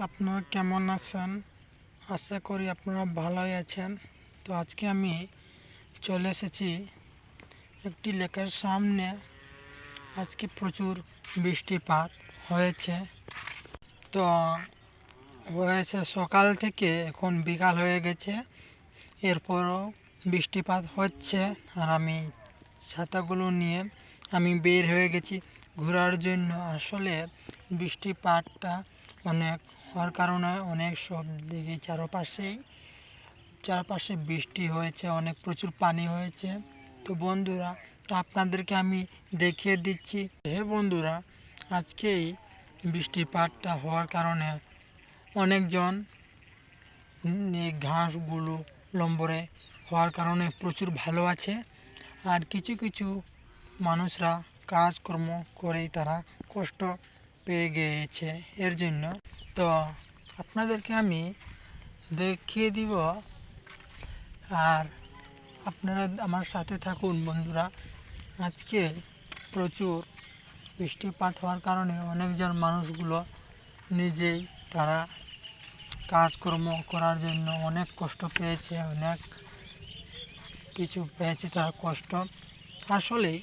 আপনারা কেমন আছেন? আশা করি আপনারা ভালোই আছেন। তো আজকে আমি চলে এসেছি একটি লেকের সামনে। আজকে প্রচুর বৃষ্টিপাত হয়েছে। তো হয়েছে সকাল থেকে এখন বিকাল হয়ে গেছে। এরপরও বৃষ্টিপাত হচ্ছে। আর আমি ছাতাগুলো নিয়ে আমি বের হয়ে গেছি ঘোরার জন্য। আসলে বৃষ্টিপাতটা অনেক হওয়ার কারণে অনেক সব দিকে চারপাশেই চারপাশে বৃষ্টি হয়েছে, অনেক প্রচুর পানি হয়েছে। তো বন্ধুরা, আপনাদেরকে আমি দেখিয়ে দিচ্ছি। হে বন্ধুরা আজকেই বৃষ্টিপাতটা হওয়ার কারণে অনেকজন ঘাসগুলো লম্বরে হওয়ার কারণে প্রচুর ভালো আছে। আর কিছু কিছু মানুষরা কাজকর্ম করেই তারা কষ্ট পেয়ে গিয়েছে। এর জন্য তো আপনাদেরকে আমি দেখিয়ে দিব। আর আপনারা আমার সাথে থাকুন বন্ধুরা। আজকে প্রচুর বৃষ্টিপাত হওয়ার কারণে অনেকজন মানুষগুলো নিজেই তারা কাজকর্ম করার জন্য অনেক কষ্ট পেয়েছে, অনেক কিছু পেয়েছে তারা কষ্ট। আসলেই